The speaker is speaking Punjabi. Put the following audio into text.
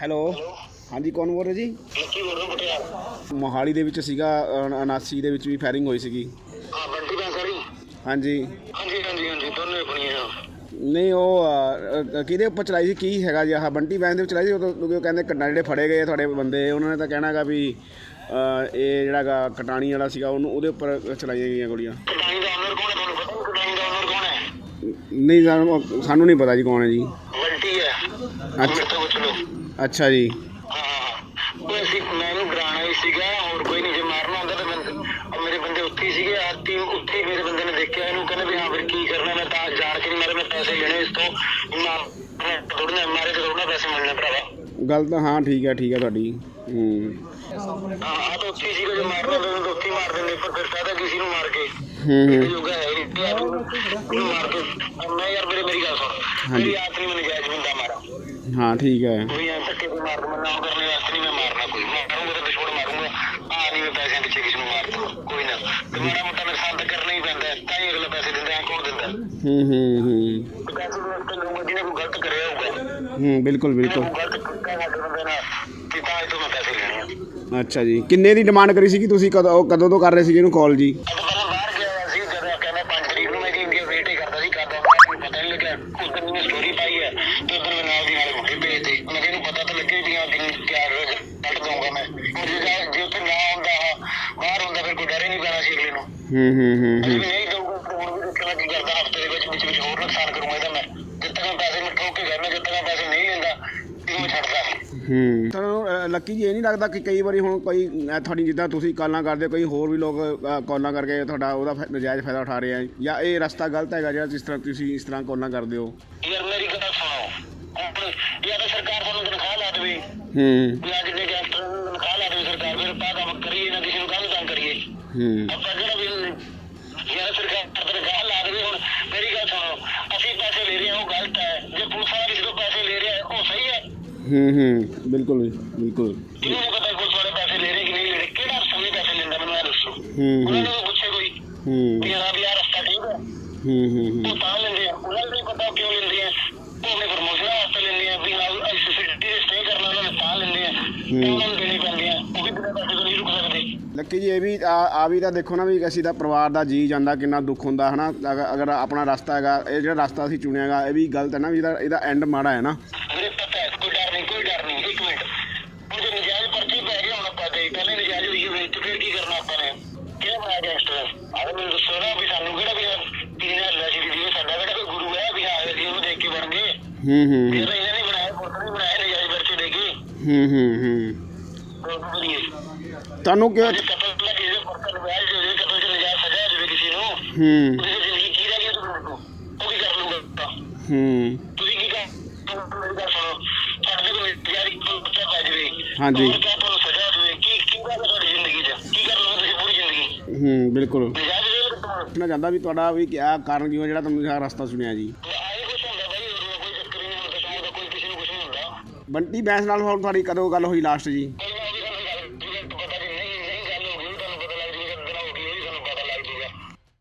ਹੈਲੋ। ਹਾਂਜੀ ਕੌਣ ਬੋਲ ਰਹੇ ਜੀ? ਲੱਕੀ ਬੋਲ ਰਿਹਾ ਪਟਿਆਲਾ। ਮੋਹਾਲੀ ਦੇ ਵਿੱਚ ਸੀਗਾ ਅ, 79 ਦੇ ਵਿੱਚ ਵੀ ਫਾਇਰਿੰਗ ਹੋਈ ਸੀਗੀ। ਹਾਂ ਬੰਟੀ ਹਾਂਜੀ। ਹਾਂਜੀ ਹਾਂਜੀ ਹਾਂਜੀ ਦੋਨੇ ਆਪਣੀਆਂ ਨਹੀਂ ਉਹ ਅ, ਅ, ਕਿਹਦੇ ਉੱਪਰ ਚਲਾਈ ਸੀ ਕੀ ਹੈਗਾ ਜੀ? ਆਹ ਬੰਟੀ ਬੈਂਕ ਦੇ ਵਿੱਚ ਚਲਾਈ ਸੀ ਉਦੋਂ ਉਦੋਂ ਕਹਿੰਦੇ ਕੰਡਾ ਜਿਹੜੇ ਫੜੇ ਗਏ ਤੁਹਾਡੇ ਬੰਦੇ। ਉਹਨਾਂ ਨੇ ਤਾਂ ਕਹਿਣਾਗਾ ਵੀ ਅ, ਇਹ ਜਿਹੜਾਗਾ ਕਟਾਣੀ ਵਾਲਾ ਸੀਗਾ ਉਹਨੂੰ ਉਹਦੇ ਉੱਪਰ ਚਲਾਈਆਂ ਗਈਆਂ ਗੋਲੀਆਂ। ਕਟਾਣੀ ਦਾ ਓਨਰ ਕੌਣ ਹੈ ਤੁਹਾਨੂੰ ਪਤਾ? ਕਟਾਣੀ ਦਾ ਓਨਰ ਕੌਣ ਹੈ? ਨਹੀਂ ਸਾਨੂੰ ਸਾਨੂੰ ਨਹੀਂ ਪਤਾ ਜੀ ਕੌਣ ਹੈ ਜੀ। ਬੰਟੀ ਹੈ। ਅੱਛਾ। ਮੇਰੇ ਤੋਂ ਪੁੱਛ। ਲਓ ਅੱਛਾ ਜੀ। ਹਾਂ। ਉਹ ਅਸੀਂ ਮੈਨੂੰ ਡਰਾਣਾ ਹੀ ਸੀਗਾ ਹੋਰ ਕੋਈ ਨਹੀਂ। ਜੇ ਮਾਰਨਾ ਹੁੰਦਾ ਤਾਂ ਮੈਂ ਮੇਰੇ ਬੰਦੇ ਉੱਥੇ ਹੀ ਸੀਗੇ ਆਤੀ ਉੱਥੇ ਹੀ ਮੇਰੇ ਬੰਦੇ ਨੇ ਦੇਖਿਆ। ਇਹਨੂੰ ਕਹਿੰਦੇ ਵੀ ਹਾਂ ਫਿਰ ਕੀ ਕਰਨਾ? ਮੈਂ ਤਾਂ ਜਾਣ ਕੇ ਮਾਰੇ ਮੈਂ ਪੈਸੇ ਲੈਣੇ ਇਸ ਤੋਂ। ਮਾਰ ਥੋੜਨਾ ਮਾਰੇ ਤੇ ਥੋੜਨਾ ਪੈਸੇ ਮਿਲਣੇ ਭਰਾਵਾ। ਗੱਲ ਤਾਂ ਹਾਂ ਠੀਕ ਹੈ ਠੀਕ ਹੈ ਤੁਹਾਡੀ। ਹੂੰ। ਹਾਂ ਆ ਤਾਂ ਉੱਥੇ ਸੀਗਾ ਜੇ ਮਾਰਨਾ ਹੁੰਦਾ ਤਾਂ ਉੱਥੇ ਮਾਰ ਦਿੰਦੇ। ਪਰ ਫਿਰ ਫਾਇਦਾ ਕਿਸੇ ਨੂੰ ਮਾਰ ਕੇ? ਹੂੰ ਯੋਗਾ ਹੈ ਨਹੀਂ। ਮਾਰ ਕੇ ਮੈਂ ਯਾਰ ਮੇਰੇ ਮੇਰੀ ਗੱਲ ਸੁਣ। ਹਾਂਜੀ। ਮੇਰੀ ਆਤ ਨਹੀਂ ਮੈਨੂੰ ਜਾਇਜ਼ ਬੰਦਾ ਮਾਰਾ ਹਾਂ ਠੀਕ ਹੈ ਵੀ ਐਂ ਧੱਕੇ ਤੇ ਮਾਰ ਦੂੰ ਮੈਂ ਨਾਮ ਕਰਨੇ ਵਾਸਤੇ ਨਹੀਂ ਮੈਂ ਮਾਰਨਾ ਕੋਈ ਮੈਂ ਕਰੂੰਗਾ ਤਾਂ ਦੁਸ਼ਮਣ ਮਾਰੂੰਗਾ ਆ ਨਹੀਂ ਮੈਂ ਪੈਸਿਆਂ ਪਿੱਛੇ ਕਿਸੇ ਨੂੰ ਮਾਰ ਦੂੰ ਕੋਈ ਨਾ ਤੇ ਮਾੜਾ ਮੋਟਾ ਨੁਕਸਾਨ ਤਾਂ ਕਰਨਾ ਹੀ ਪੈਂਦਾ ਹੈ, ਤਾਂ ਹੀ ਅਗਲਾ ਪੈਸੇ ਦਿੰਦਾ ਹੈ ਦਿੰਦਾ ਹੂੰ ਹੂੰ। ਹੂੰ ਤੇ ਪੈਸੇ ਦੇ ਉੱਤੇ ਲਊਂਗਾ ਜਿਹਨੇ ਕੋਈ ਗਲਤ ਕਰਿਆ ਹੋਊਗਾ ਹੂੰ ਬਿਲਕੁਲ ਬਿਲਕੁਲ। ਕੋਈ ਗਲਤ ਕੀਤਾ ਸਾਡੇ ਬੰਦੇ ਨਾਲ ਕਿ ਤਾਂ ਇਹ ਤੋਂ ਮੈਂ ਪੈਸੇ ਲੈਣੇ ਆ ਅੱਛਾ ਜੀ। ਕਿੰਨੇ ਦੀ ਡਿਮਾਂਡ ਕਰੀ ਸੀਗੀ ਤੁਸੀਂ? ਕਦੋਂ ਉਹ ਕਦੋਂ ਤੋਂ ਕਰ ਰਹੇ ਸੀਗੇ ਇਹਨੂੰ ਕਾਲ ਜੀ ਅੱਜ ਪਹਿਲਾਂ ਬਾਹਰ ਗਿਆ ਹੋਇਆ ਸੀ ਜਦੋਂ ਕਹਿੰਦਾ 5 ਤਰੀਕ ਨੂੰ ਮੈਂ ਜੀ? ਇੰਡੀਆ ਵੇਟ ਹੀ ਕਰਦਾ ਸੀ ਕਰਦਾ ਮੈਨੂੰ ਪਤਾ ਨਹੀਂ ਲੱਗਿਆ ਉਸ ਦਿਨ ਮੈंने ਸਟੋਰੀ ਪਾਈ ਹੈ ਤੇ ਉਧਰ ਮੈਂ ਨਾਲ ਦੀ ਨਾਲੇ ਮੁੰਡੇ ਭੇਜਦੇ ਮੈਂ ਕਿਹਾ ਇਹਨੂੰ ਪਤਾ ਤਾਂ ਲੱਗੇ ਵੀ ਹਾਂ ਦਿਨ ਕਿਆ ਰੋਜ਼ ਕੱਢ ਦਊਂਗਾ ਮੈਂ ਜਾ ਜੇ ਉੱਥੇ ਨਾ ਹੁੰਦਾ ਬਾਹਰ ਹੁੰਦਾ ਫਿਰ ਕੋਈ ਡਰ ਹੀ। ਨਹੀਂ ਪੈਣਾ ਸੀ ਅਗਲੇ ਨੂੰ ਹੂੰ ਹੂੰ ਹੂੰ। ਹੂੰ ਨਹੀਂ ਦਊਗਾ ਤਾਂ ਹੁਣ ਵੀ ਦੇਖਣਾ ਕੀ ਕਰਦਾ ਹਫ਼ਤੇ ਦੇ ਵਿੱਚ ਵਿੱਚ ਵਿੱਚ ਹੋਰ ਨੁਕਸਾਨ ਕਰੂੰਗਾ ਇਹਦਾ ਮੈਂ ਜਦ ਮੈਂ ਠੋਕ ਕੇ ਕਰਨਾ ਜਦ ਤੱਕ ਮੈਂ ਪੈਸੇ ਨਹੀਂ ਲੈਂਦਾ ਇਹਨੂੰ ਮੈਂ ਛੱਡਦਾ ਨਹੀਂ ਹੂੰ। ਤੁਹਾਨੂੰ ਅ, ਲੱਕੀ ਜੀ ਇਹ ਨਹੀਂ ਲੱਗਦਾ ਕਿ ਕਈ ਵਾਰੀ ਹੁਣ ਕੋਈ ਤੁਹਾਡੀ ਜਿੱਦਾਂ ਤੁਸੀਂ ਕਾਲਾਂ ਕਰਦੇ ਹੋ, ਕੋਈ ਹੋਰ ਵੀ ਲੋਕ ਕਾਲਾਂ ਕਰਕੇ ਤੁਹਾਡਾ ਉਹਦਾ ਨਜਾਇਜ਼ ਫਾਇਦਾ ਉਠਾ ਰਹੇ ਆ ਜਾਂ ਇਹ ਰਸਤਾ ਗਲਤ ਹੈਗਾ ਜਿਹੜਾ ਜਿਸ ਤਰ੍ਹਾਂ ਤੁਸੀਂ ਇਸ ਤਰ੍ਹਾਂ ਕਾਲਾਂ ਕਰਦੇ ਹੋ? ਯਾਰ ਮੇਰੀ ਗੱਲ ਸੁਣੋ। ਤਾਂ ਸਰਕਾਰ ਸਾਨੂੰ ਤਨਖਾਹ ਲਾ ਦੇਵੇ ਹੂੰ। ਅੱਜ ਦੇ ਗੈਂਗਸਟਰ ਨੂੰ ਤਨਖਾਹ ਲਾ ਦੇਵੇ ਸਰਕਾਰ ਫਿਰ ਆਪਾਂ ਕੰਮ ਕਰੀਏ ਨਾ ਕਿਸੇ ਨੂੰ ਕਾਹਨੂੰ ਤੰਗ ਕਰੀਏ? ਹੂੰ। ਆਪਾਂ ਕਿਹੜਾ ਵੀ ਯਾਰ ਸਰਕਾਰ ਤਨਖਾਹ ਲਾ ਦੇਵੇ ਹੁਣ। ਮੇਰੀ ਗੱਲ ਸੁਣੋ ਅਸੀਂ ਪੈਸੇ ਲੈ ਰਹੇ ਹੈ ਹੂੰ ਬਿਲਕੁਲ ਬਿਲਕੁਲ। ਕਿਹਨੂੰ ਨਹੀਂ ਪਤਾ ਪੁਲਿਸ ਵਾਲੇ ਪੈਸੇ ਲੈ ਰਹੇ ਕਿ ਨਹੀਂ ਲੈ ਰਹੇ ਕਿਹੜਾ ਅਫਸਰ ਨਹੀਂ ਪੈਸੇ ਲੈਂਦਾ ਮੈਨੂੰ ਇਹ ਦੱਸੋ। ਹੂੰ ਉਹਨਾਂ ਹੂੰ। ਨੂੰ ਪੁੱਛੇ ਕੋਈ ਹੂੰ। ਵੀ ਵੀ ਆਹ ਰਸਤਾ ਠੀਕ ਹੈ। ਹੂੰ ਹੂੰ ਹੂੰ। ਉਹ ਤਾਂ ਲੈਂਦੇ ਆ ਉਹਨਾਂ ਨੂੰ ਨਹੀਂ ਪਤਾ ਉਹ ਕਿਉਂ ਲੈਂਦੇ ਆ। ਉਹ ਆਪਣੇ ਪ੍ਰਮੋਸ਼ਨ ਵਾਸਤੇ ਲੈਂਦੇ ਆ ਵੀ ਹਾਂ ਅਸੀਂ ਸਿਟੀ ਦੇ ਸਟੇ ਕਰਨਾ ਉਹਨਾਂ ਨੇ ਤਾਂ ਲੈਂਦੇ ਆ। ਤੇ ਉਹਨਾਂ ਨੂੰ ਦੇਣੇ ਪੈਂਦੇ ਆ ਉਹ ਵੀ ਬਿਨਾਂ ਪੈਸੇ ਤੋਂ ਨਹੀਂ ਰੁਕ ਸਕਦੇ। ਲੱਕੀ ਜੀ ਇਹ ਵੀ ਆ ਆ ਵੀ ਤਾਂ ਦੇਖੋ ਨਾ ਵੀ ਅਸੀਂ ਤਾਂ ਪਰਿਵਾਰ ਦਾ ਜੀ ਜਾਂਦਾ ਕਿੰਨਾ ਦੁੱਖ ਹੁੰਦਾ ਹਨਾ? ਅਗਰ ਅਗਰ ਆਪਣਾ ਰਸਤਾ ਹੈਗਾ ਇਹ ਜਿਹੜਾ ਰਸਤਾ ਅਸੀਂ ਚੁਣਿਆਗਾ ਇਹ ਵੀ ਗਲਤ ਹੈ ਨਾ ਵੀ ਇਹਦਾ ਇਹਦਾ ਐਂਡ ਮਾੜਾ ਹੈ ਨਾ ਮੇਰੇ ਪਤਾ ਹੈ ਕੋਈ ਡਰ ਨਹੀਂ ਕੋਈ ਡਰ ਨਹੀਂ ਇੱਕ ਮਿੰਟ ਹੁਣ ਜੇ ਨਜਾਇਜ਼ ਪਰਚੀ ਪੈ ਗਈ ਹੁਣ ਆਪਾਂ ਦੇ ਪਹਿਲੇ ਨਜਾਇਜ਼ ਹੋਈ ਹੋਵੇ ਤੇ ਫਿਰ ਕੀ ਕਰਨਾ ਆਪਾਂ ਨੇ ਕਿਹੜਾ ਬਣਾਇਆ ਗੈਂਗਸਟਰ ਆਹ ਮੈਨੂੰ ਦੱਸੋ ਨਾ ਵੀ ਸਾਨੂੰ ਕਿਹੜਾ ਵੀ ਕਿਹਨੇ ਹੱਲਾ ਸੀ ਵੀ ਸਾਡਾ ਕਿਹੜਾ ਕੋਈ ਗੁਰੂ ਹੈ ਵੀ ਹਾਂ ਅਸੀਂ ਉਹਨੂੰ ਦੇਖ ਕੇ ਬਣ ਗਏ। ਹੂੰ ਹੂੰ। ਫਿਰ ਇਹਨਾਂ ਨੇ ਬਣਾਇਆ ਪੁਲਿਸ ਨੇ ਬਣਾਇਆ ਨਜਾਇਜ਼ ਪਰਚੀ ਦੇ ਕੇ। ਹੂੰ ਹੂੰ ਹੂੰ। ਕੋਈ ਕਰੀਏ ਤੁਹਾਨੂੰ ਕਿਉਂ ਜੇ ਕਤਲ ਲੱਗ ਜੇ ਪਰਚਾ ਨਜਾਇਜ਼ ਹੋ ਜੇ ਕਤਲ ਚ ਨਜਾਇਜ਼ ਸਜ਼ਾ ਹੋ ਜਾਵੇ ਕਿਸੇ ਨੂੰ ਹੂੰ। ਉਹਦੀ ਤਾਂ ਜ਼ਿੰਦਗੀ ਕੀ ਰਹਿ ਗਈ ਤੁਹਾਨੂੰ ਉਹ ਕੀ ਕਰ ਲੂਗਾ ਹੂੰ। ਤੁਸੀਂ ਕੀ ਕਰ ਮੇਰੀ ਗੱਲ ਸੁਣੋ ਤੁਹਾਡੇ ਕੋਲ ਯਾਰੀ ਬੱਚਾ ਪੈ ਜਾਵੇ। ਹਾਂਜੀ। ਬਿਲਕੁਲ। ਨਜਾਇਜ਼ ਕੱਟੋਗੇ ਪੁੱਛਣਾ ਚਾਹੁੰਦਾ ਵੀ ਤੁਹਾਡਾ ਵੀ ਕਿਆ ਕਾਰਨ ਕਿਉਂ ਜਿਹੜਾ ਤੁਹਾਨੂੰ ਇਹ ਰਸਤਾ ਚੁਣਿਆ ਜੀ? ਆਏ ਕੁਛ ਹੁੰਦਾ ਬਾਈ ਹੋਰ ਕੋਈ ਚੱਕਰ ਹੀ ਨਹੀਂ ਹੁੰਦਾ ਸ਼ਾਮ ਦਾ ਕੋਈ ਕਿਸੇ ਨੂੰ ਕੁਛ ਨਹੀਂ ਹੁੰਦਾ। ਬੰਟੀ ਬੈਂਸ ਨਾਲ ਹੁਣ ਤੁਹਾਡੀ ਕਦੋਂ ਗੱਲ ਹੋਈ ਲਾਸਟ ਜੀ?